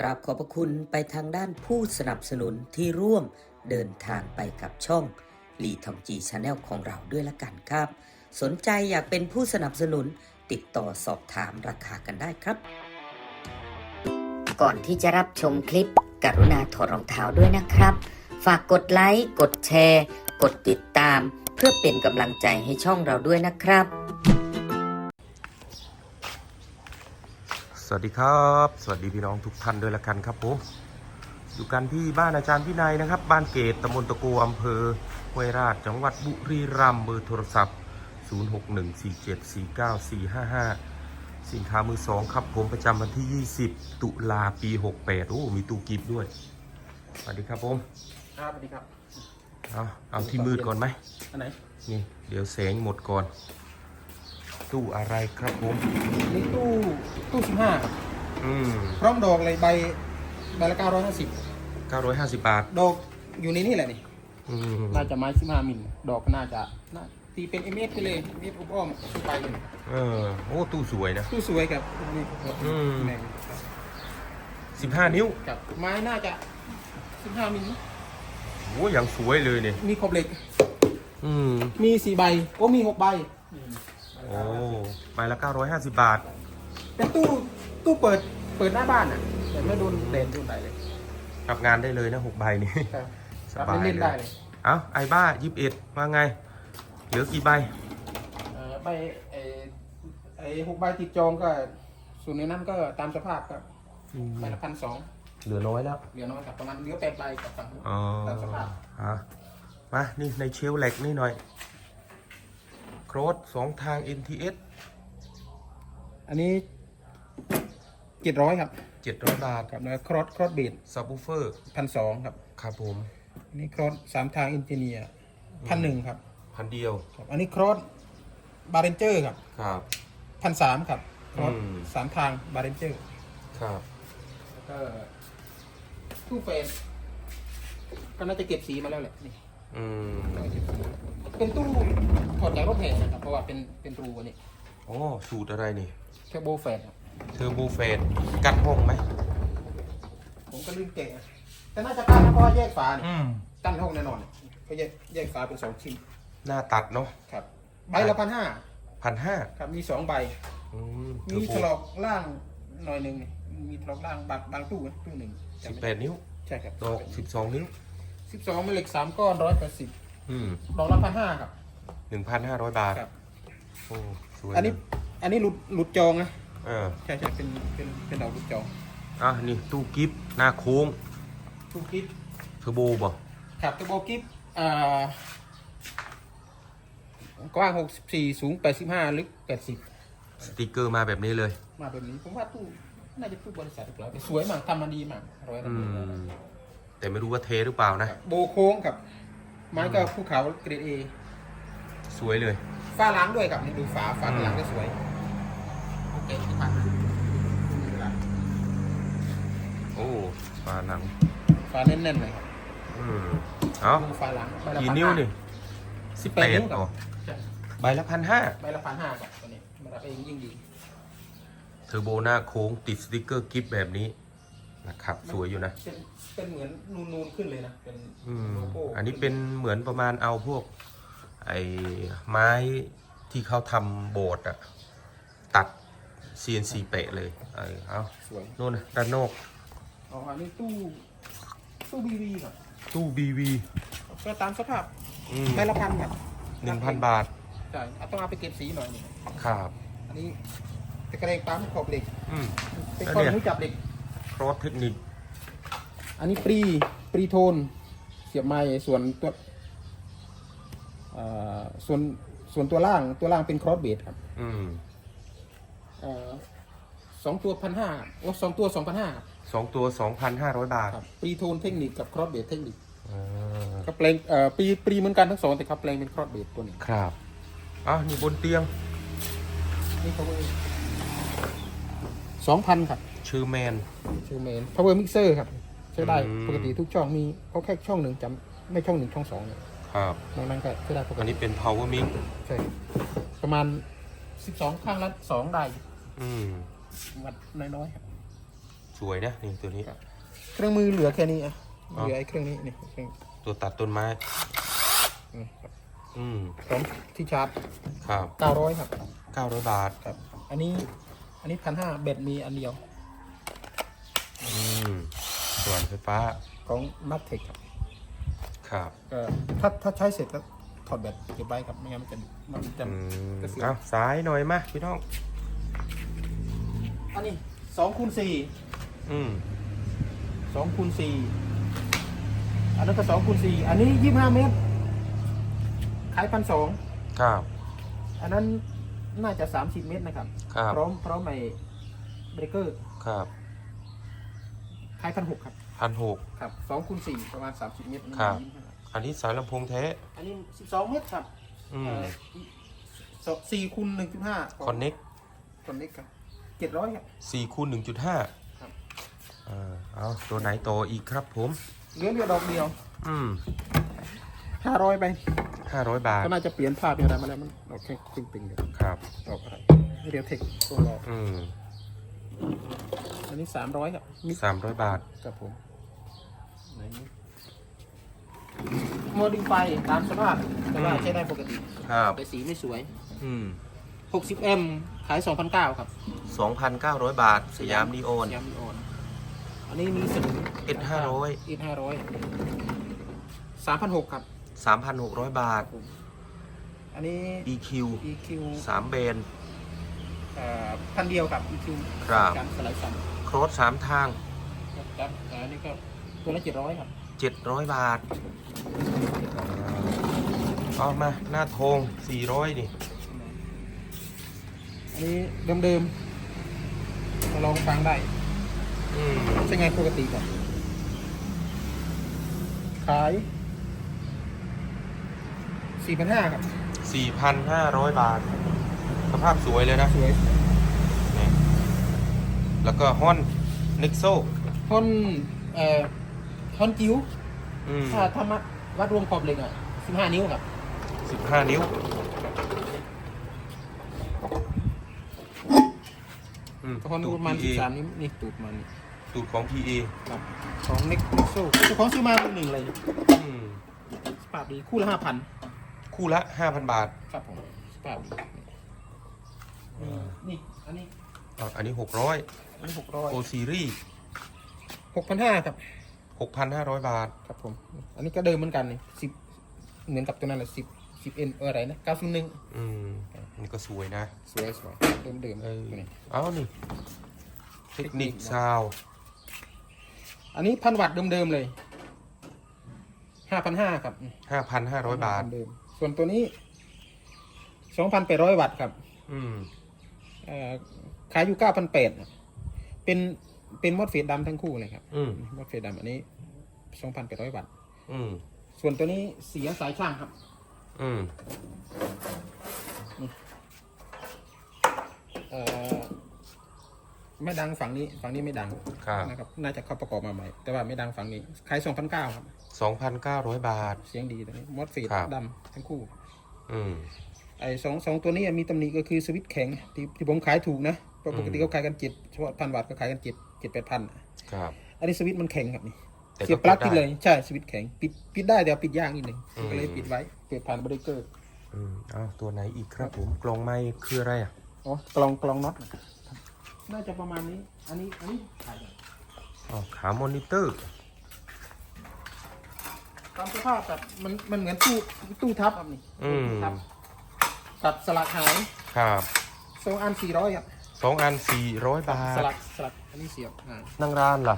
กราบขอบพระคุณไปทางด้านผู้สนับสนุนที่ร่วมเดินทางไปกับช่องลีทองจีชาแนลของเราด้วยละกันครับ สนใจอยากเป็นผู้สนับสนุนติดต่อสอบถามราคากันได้ครับ ก่อนที่จะรับชมคลิป กรุณาถอดรองเท้าด้วยนะครับ ฝากกดไลค์ กดแชร์ กดติดตาม เพื่อเป็นกำลังใจให้ช่องเราด้วยนะครับ สวัสดีครับ สวัสดีพี่น้องทุกท่านด้วยละกันครับผมอยู่กันที่บ้านอาจารย์พินัยนะครับ บ้านเกตตำบลตะโกอำเภอห้วยราชจังหวัดบุรีรัมย์เบอร์โทรศัพท์ 0614749455 สินค้ามือสองครับผมประจำวันที่ 20 ตุลาปี 68 โอ้ มีตู้กิฟต์ด้วย สวัสดีครับผมครับสวัสดีครับ เอาเอาที่มืดก่อนไหมอันไหน นี่ เดี๋ยวแสงหมดก่อน ตู้อะไรครับผมนี่ตู้ตู้สิบห้าอืมพร้อมดอกเลยใบใบละเก้าร้อยห้าสิบ950บาท ดอกอยู่ในนี่แหละนี่ อืมน่าจะไม้สิบห้ามิลดอกก็น่าจะน่าตีเป็นเอ็มเอสไปเลยเอสอ้อมๆตู้ไปเลยเออโอ้ตู้สวยนะ ตู้สวยครับนี่อืมแหน่ง15นิ้วครับไม้น่าจะสิบห้ามิลโอ้ยังสวยเลยเนี่ยมีขอบเหล็ก อืม มีสี่ใบโอ้มีหกใบ โอ้ใบละ 950 บาท เป็นตู้ตู้เปิดเปิดหน้าบ้านอะ แต่ไม่โดนแดดโดนไหนเลยทำงานได้เลยนะหกใบนี่ ครับสบายเล่นเลได้ยเลยเอ้าไอ้บ้า21ว่าไง เหลือกี่ใบ เอ่อใบไอ้ไอ้หกใบติดจองก็ส่วนในนั้นก็ตามสภาพครับอืมใบละพันสองเหลือน้อยแล้ว เหลือน้อยครับประมาณเหลือแปดใบกับฝั่งนู้นอ๋อตามสภาพ ฮะมา นี่ในเชลฟ์เหล็กนี่หน่อย โครสสองทาง NTS อันนี้เจ็ดร้อยครับ700 บาทกับแล้วครอสครอสเบดซับวูเฟอร์พันสองครับครับผมอันนี้ครอสสามทางอินเจเนียพันหนึ่งครับพันเดียวครับ อันนี้ครอสบาร์เรนเจอร์ครับครับ พันสามครับครอสอืม สามทางบาร์เรนเจอร์ครับแล้วก็ตู้เฟนก็น่าจะเก็บสีมาแล้วแหละนี่ อืมเป็นตู้ถอดจากรถแห่นะครับเพราะว่าเป็นเป็นรูอันนี้อ๋อสูตรอะไรนี่แค่โบแฟนครับเทอร์โบเฟนกันห้องไหมผมก็ลืมเก่งอะแต่น่าจะกั้นนะเพราะว่าแยกฝาเนี่ยอืมกั้นห้องแน่นอนก็แยกแยกฝาเป็นสองชิ้นหน้าตัดเนาะครับใบละพันห้าพันห้าครับมีสองใบ อืมมีถลอกล่างหน่อยหนึ่งนี่มีถลอกล่างบางบางตู้นะตู้หนึ่งสิบแปดนิ้วใช่ครับดอกสิบสองนิ้ว สิบสองเป็นเหล็กสามก้อนร้อยแปดสิบอืมดอกละพันห้าครับ หนึ่งพันห้าร้อยบาทครับ โอ้สวยอันนี้อันนี้หลุดหลุดจองนะเออใช่ใช่เป็นเป็นเป็นดอกหลุดจองอะนี่ตู้กิฟต์หน้าโค้งทุกกิฟเทอร์โบบ่ ครับตัวโบกิฟอ่ากว้างหกสิบสี่สูงแปดสิบห้าลึกแปดสิบสติกเกอร์มาแบบนี้เลย มาแบบนี้ผมว่าตู้น่าจะตู้บริษัทหรือเปล่าแต่สวยมากทำมาดีมากร้อยละอืหนึ่งม แต่ไม่รู้ว่าเทหรือเปล่านะ โบโค้งกับ ไม้ก็ภูเขาเกรดเอสวยเลยฝ้าล้างด้วยครับนี่ดูฝาฝาหลังก็สวยโอเคที่ผ่านมาโอ้ฝาหนังฝาแน่นๆเลยครับอืมเอ้าดูฝาหลังใบละกี่พันิ้วห้านี่สิบแปแปดดนิ้วครัอ๋บอใช่ใบละพันห้าใบละพันห้าครับตัวนี้มารับเองยิ่งดีเทอร์โบหน้าโค้งติดสติกเกอร์กิฟต์แบบนี้ นะครับ สวยอยู่นะ เป็นเป็นเหมือนนูนๆขึ้นเลยนะเป็นอืม โลโก้อันนี้เป็นเหมือนประมาณเอาพวก ไอ้ไม้ที่เขาทำโบสถ์อะตัด CNC เปะเลย เออเอาสวยโน่นนะด้านนอก อ๋ออันนี้ตู้ตู้บีวีครับตู้ BV ก็ตามสภาพอืมใบละพันครับหนึ่งพันบาทใช่เอาต้องเอาไปเก็บสีหน่อยนี่ครับ อันนี้ตะกระเรงปั๊มขอบเหล็ก อืม เป็นแล้วข้อเนี่ยนิ้วจับเหล็กค รอสเทคนิค อันนี้ปรีปรีโทน เสียบไม้ส่วนตัวเอ่อส่วนส่วนตัวล่างตัวล่างเป็นครอสเบดครับอืมเอ่อสองตัวพันห้าโอ้สองตัวสองพันห้าสองตัวสองพันห้าร้อยบาทครับปรีโทนเทคนิคกับครอสเบดเทคนิคอ่าก็แปลงเอ่อปรีปรีเหมือนกันทั้งสองแต่เขาแปลงเป็นครอสเบดตัวหนึ่งครับอะนี่บนเตียงนี่เขาสองพันครับ ชื่อแมน ชื่อเมน power mixer ครับ ใช้ได้อืม ปกติทุกช่องมีเขาแค่ช่องหนึ่งจำไม่ช่องหนึ่งช่องสองเนี่ยครับนอกนั้นก็ใช้ได้ปกอันตินี้เป็น power mix ใช่ประมาณสิบสองข้างละสองได้อืมวัดน้อยๆครับสวยนะนี่ตัวนี้ครับเครื่องมือเหลือแค่นี้อะอ๋อ เหลือไอ้เครื่องนี้นี่เครื่องตัวตัดต้นไม้ นี่ครับอืมพร้อมที่ชาร์จครับ900ครับเก้าร้อยบาท ครับ อันนี้อันนี้พันห้าเบ็ดมีอันเดียวอืม ส่วนไฟฟ้าของมัตเทคครับครับก็ถ้าถ้าใช้เสร็จก็ถอดแบตเก็บไว้ครับไม่งั้นมันจะมันจะอืมกระเสียเอาสายหน่อยมาพี่น้อง อันนี้สองคูณสี่อืมสองคูณสี่อันนั้นก็สองคูณสี่อันนี้ยี่สิบห้าเมตรขายพันสองครับ อันนั้นน่าจะสามสิบเมตรนะครับ ครับ พร้อมพร้อมไอ้เบรกเกอร์ ครับ ขายพันหกครับพันหก ครับสองคูณสี่ประมาณสามสิบเมตรครับ อันนี้สายลำโพงแท้ อันนี้สิบสองเมตรครับอืมเอ่อสองสี่คูณหนึ่งจุดห้าคอนเน็กคอนเน็กครับเจ็ดร้อยครับสี่คูณหนึ่งจุดห้าครับอ่าเอาตัวไหนต่ออีกครับผม เหลือเรือดอกเดียว อืมห้าร้อยไปห้าร้อยบาท ก็น่าจะเปลี่ยนภาพเป็นอะไรมาแล้วมันออกแค่ครึ่งปิงเดียวครับออกอะไรเรียวเทคตัวรออืม อันนี้สามร้อยครับมิสามร้อยบาทกับผมไหนนี่โมดิฟายตามสภาพแต่ว่าอืมใช้ได้ปกติครับแต่สีไม่สวย อืม 60M ขาย2,900ครับสองพันเก้าร้อยบาท สยามนีโอนสยามนีโอนอันนี้มีสนุน S ห้าร้อยเอห้าร้อยสามพันหกครับสามพันหกร้อยบาท อันนี้ EQ EQ สามเบนเอ่อพันเดียวครับ EQ ครับการสไลด์ซ้ โครสสามทางำครับครับอันนี้ก็ตัวละเจ็ดร้อยครับเจ็ดร้อยบาทเอามาหน้าโทงสี่ร้อยนี่อันนี้เดิมๆมาลองฟังได้อืมใช้งานปกติก่อนขายสี่พันห้าครับสี่พันห้าร้อยบาท สภาพสวยเลยนะ สวยนี่ แล้วก็ฮอนนิกโซท่อนเอ่อท่อนจิ๋วอืมถ้าถ้ามัดวัดรวมขอบเหล็กอะสิบห้านิ้วครับสิบห้านิ้วอืมท่อนตูด ประมาณ PA สิบสามนิ้วนี่ตูดมันตูดของ PA ครับของเน็กเน็กโซ่เจ้าของซื้อมาเป็นหนึ่งเลยอืมสปาร์ดีคู่ละห้าพันคู่ละห้าพันบาท ครับผมสปาร์ดีนี่อันนี้ อะอันนี้หกร้อยอันนี้หกร้อยโอซีรีส์หกพันห้าครับ หกพันห้าร้อยบาท ครับผม อันนี้ก็เดิมเหมือนกันนี่สิบเหมือนกับตัวนั้นแหละสิบสิบเอ็นเอออะไรนะเก้าศูนย์หนึ่งอืมนี่ก็สวยนะสวยสวยเดิมเดิมเออตัวนี้ เอานี่ เทคนิคซาวอันนี้พันวัตต์เดิมๆเลยห้าพันห้าครับห้าพันห้าร้อยบาท เดิม ส่วนตัวนี้สองพันแปดร้อยวัตต์ครับ อืม เอ่อ ขายอยู่เก้าพันแปดเป็นเป็นมอดเฟดดำทั้งคู่เลยครับอืมมอดเฟดดำอันนี้สองพันแปดร้อยวัตต์อืมส่วนตัวนี้เสียสายช่างครับ อืมเอ่อไม่ดังฝั่งนี้ฝั่งนี้ไม่ดังครับนะครับ น่าจะเข้าประกอบมาใหม่ แต่ว่าไม่ดังฝั่งนี้ขายสองพันเก้าครับสองพันเก้าร้อยบาท เสียงดีตัวนี้มอดเฟดครับดำทั้งคู่ อืม ไอ้สองสองตัวนี้มีตำหนิก็คือสวิตช์แข็งที่ที่ผมขายถูกนะเพราะปกติอืมเขาขายกันเจ็ดเฉพาะพันวัตต์ก็ขายกันเจ็ดเจ็ดแปดพันครับ อันนี้สวิตช์มันแข็งครับนี่แต่ก็เสียบปลั๊กปิปิดดได้เลยใช่สวิตช์แข็งปิดปิดได้แต่ว่าปิดยากนิดหนึ่งอืมก็เลยปิดไว้เปิดผ่านเบรกเกอร์อืมเอาตัวไหนอีกครับผมกล่องไม้คืออะไรอะอ๋อกลองกลองน็อตนะครับน่าจะประมาณนี้ อันนี้อันนี้ขายได้อ๋อขามอนิเตอร์ตามสภาพแบบมันมันเหมือนตู้ตู้ทับครับนี่อืมตู้ทับ ตัดสลักหายครับสองอันสี่ร้อยครับสองอันสี่ร้อยบาสทลักสลักอันนี้เสียบหายนั่งร้านล่ะ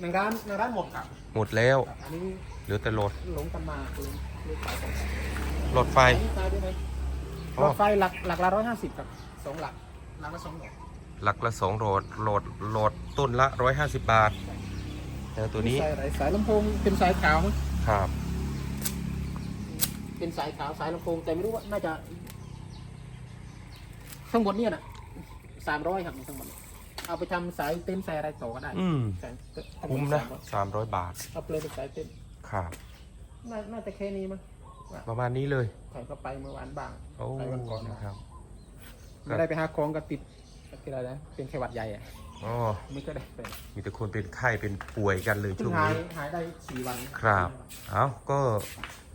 ในร้านในร้านหมดครับหมดแล้วครับอันนี้เหลือแต่รถหลงกันมาคือลูกขายของรถไฟ อันนี้ขายด้วยไหมอ๋อ รถไฟหลักหลักละร้อยห้าสิบครับสองหลักหลักละสองหลักหลักละสองโหลดโหลดโหลดต้นละร้อยห้าสิบบาทแล้วตัวนี้สายอะไรสายลำโพงเป็นสายขาวมั้งครับ เป็นสายขาวสายลำโพงแต่ไม่รู้ว่าน่าจะ ทั้งหมดเนี่ยนะสามร้อยครับทั้งหมดเอาไปทำสายเต้นสายอะไรต่อก็ได้อืม สาคุ้มนะสามร้อยบาทเอาเลยเป็นสายเต็นครับน่าจะแค่นี้มั้งประมาณนี้เลยใครก็ไปเมื่อวานบ้างโอ้ไปวันก่อนนะครับ ไม่ได้ไปหาของก็ติดอะไรนะเป็นไข้หวัดใหญ่อะอ๋อ ไม่ก็ได้ไปมีแต่คนเป็นไข้เป็นป่วยกันเลยเพิ่ช่วงนี้ หายได้สี่วันครับ เอ้าก็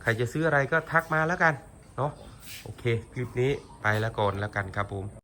ใครจะซื้ออะไรก็ทักมาแล้วกัน เนาะ โอเค คลิปนี้ไปแล้วก่อนแล้วกันครับผม